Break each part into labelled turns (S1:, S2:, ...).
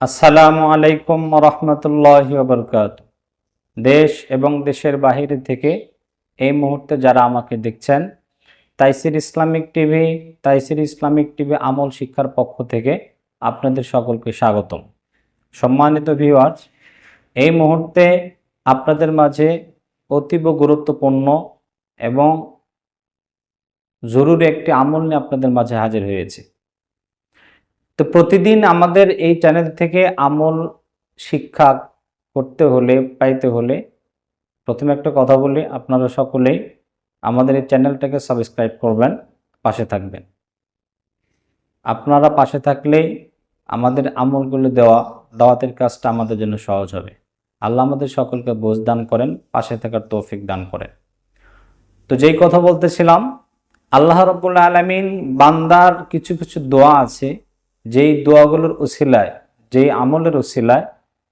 S1: আসসালামু আলাইকুম রহমতুল্লাহ বরকাত। দেশ এবং দেশের বাহিরে থেকে এই মুহূর্তে যারা আমাকে দেখছেন, Taisir Islamic TV, Taisir Islamic TV আমল শিক্ষার পক্ষ থেকে আপনাদের সকলকে স্বাগতম। সম্মানিত ভিউয়ার্স এই মুহূর্তে আপনাদের মাঝে অতীব গুরুত্বপূর্ণ এবং জরুরি একটি আমল নিয়ে আপনাদের মাঝে হাজির হয়েছে। তো প্রতিদিন আমাদের এই চ্যানেল থেকে আমল শিক্ষা করতে হলে, পাইতে হলে প্রথমে একটা কথা বলি, আপনারা সকলেই আমাদের এই চ্যানেলটাকে সাবস্ক্রাইব করবেন, পাশে থাকবেন। আপনারা পাশে থাকলেই আমাদের আমলগুলো দেওয়া, দাওয়াতের কাজটা আমাদের জন্য সহজ হবে। আল্লাহ আমাদের সকলকে বোঝ দান করেন, পাশে থাকার তৌফিক দান করেন। তো যেই কথা বলতেছিলাম, আল্লাহ রব্বুল্লা আলমিন বান্দার কিছু কিছু দোয়া আছে যেই দোয়াগুলোর উসিলায়, যেই আমলের উসিলায়,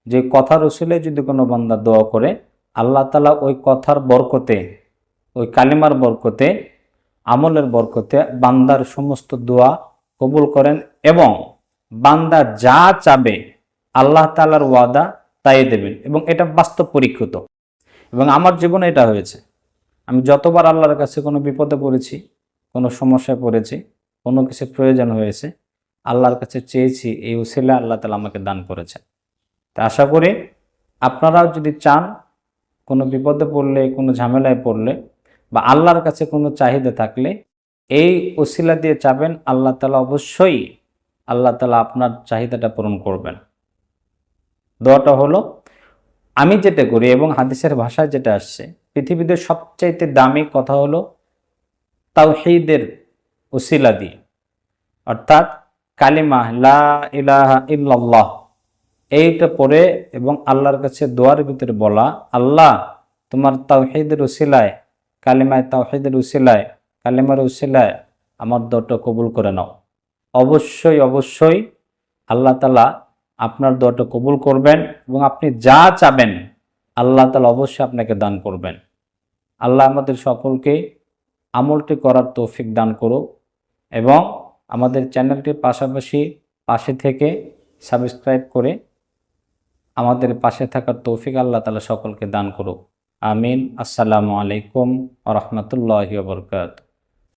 S1: যে কথার উসিলায় যদি কোনো বান্দা দোয়া করে, আল্লাহ তালা ওই কথার বরকতে, ওই কালিমার বরকতে, আমলের বরকতে বান্দার সমস্ত দোয়া কবুল করেন এবং বান্দা যা চাবে আল্লাহ তালার ওয়াদা তাই দেবেন এবং এটা বাস্তব পরীক্ষিত। এবং আমার জীবনে এটা হয়েছে। আমি যতবার আল্লাহর কাছে কোনো বিপদে পড়েছি, কোনো সমস্যায় পড়েছি, কোনো কিছু প্রয়োজন হয়েছে আল্লাহর কাছে চেয়েছি, এই উসিলা আল্লাহ তালা আমাকে দান করেছেন। তা আশা করি আপনারাও যদি চান কোনো বিপদে পড়লে, কোনো ঝামেলায় পড়লে বা আল্লাহর কাছে কোনো চাহিদা থাকলে এই উসিলা দিয়ে চাবেন আল্লাহ তালা অবশ্যই আল্লাহ তালা আপনার চাহিদাটা পূরণ করবেন। দোয়াটা হলো, আমি যেটা করি এবং হাদিসের ভাষায় যেটা আসছে, পৃথিবীতে সবচাইতে দামি কথা হলো তাওহীদের উসিলা দিয়ে। অর্থাৎ কালিমা, লা ইলাহা ইল্লাল্লাহ। এইটা পড়ে এবং আল্লাহর কাছে দোয়ার ভিতরে বলা, আল্লাহ, তোমার তাওহীদের উসিলায় কালিমায় তাওহীদের উসিলায় কালিমার উসিলায় আমার দোয়াটা কবুল করে নাও। অবশ্যই অবশ্যই আল্লাহ তালা আপনার দোয়াটা কবুল করবেন এবং আপনি যা চাবেন আল্লাহ তালা অবশ্যই আপনাকে দান করবেন। আল্লাহ আমাদের সকলকে আমলটি করার তৌফিক দান করুক এবং আমাদের চ্যানেলটির পাশাপাশি পাশে থেকে সাবস্ক্রাইব করে আমাদের পাশে থাকার তৌফিক আল্লাহ তালা সকলকে দান করুক। আমিন। আসসালামু আলাইকুম আ রহমতুল্লাহ বরকাত